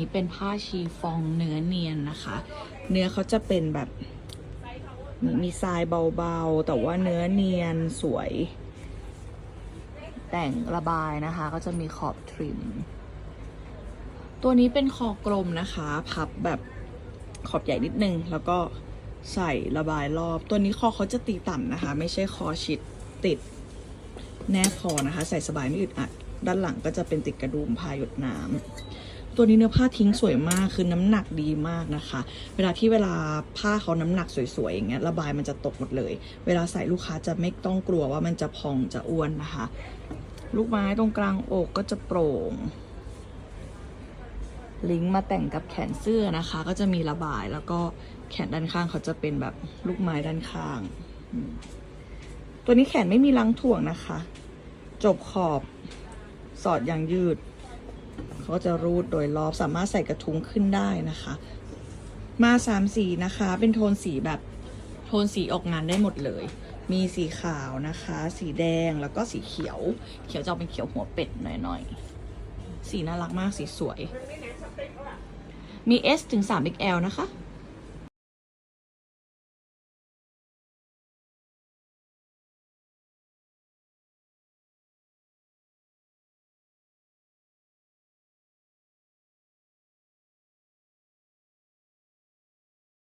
นี่เป็นผ้าชีฟองเนื้อเนียนนะคะ เนื้อเขาจะเป็นแบบมีมีทรายเบาๆ แต่ว่าเนื้อเนียนสวย แต่งระบายนะคะ ก็จะมีขอบทริม ตัวนี้เป็นคอกลมนะคะ พับแบบขอบใหญ่นิดนึง แล้วก็ใส่ระบายรอบ ตัวนี้คอเขาจะตีต่ำนะคะ ไม่ใช่คอชิดติดแนบคอนะคะ ใส่สบายไม่อึดอัด ด้านหลังก็จะเป็นติดกระดุมพายดน้ำ ตัวนี้เนื้อผ้าทิ้งสวยมากคือน้ำหนักดีมากนะคะ เวลาที่เวลาผ้าเขาน้ำหนักสวยๆอย่างเงี้ยระบายมันจะตกหมดเลย เวลาใส่ลูกค้าจะไม่ต้องกลัวว่ามันจะพองจะอ้วนนะคะ ลูกไม้ตรงกลางอกก็จะโปร่ง ลิงก์มาแต่งกับแขนเสื้อนะคะ ก็จะมีระบายแล้วก็แขนด้านข้างเขาจะเป็นแบบลูกไม้ด้านข้าง ตัวนี้แขนไม่มีรังถ่วงนะคะ จบขอบสอดอย่างยืด ก็จะรูดโดยรอบสามารถใส่กระทุ้งขึ้นได้นะคะ มาสามสีนะคะ เป็นโทนสีแบบโทนสีออกงานได้หมดเลย มีสีขาวนะคะ สีแดงแล้วก็สีเขียว เขียวจะเป็นเขียวหัวเป็ดหน่อยๆ สีน่ารักมากสีสวย มี S ถึง 3XL นะคะ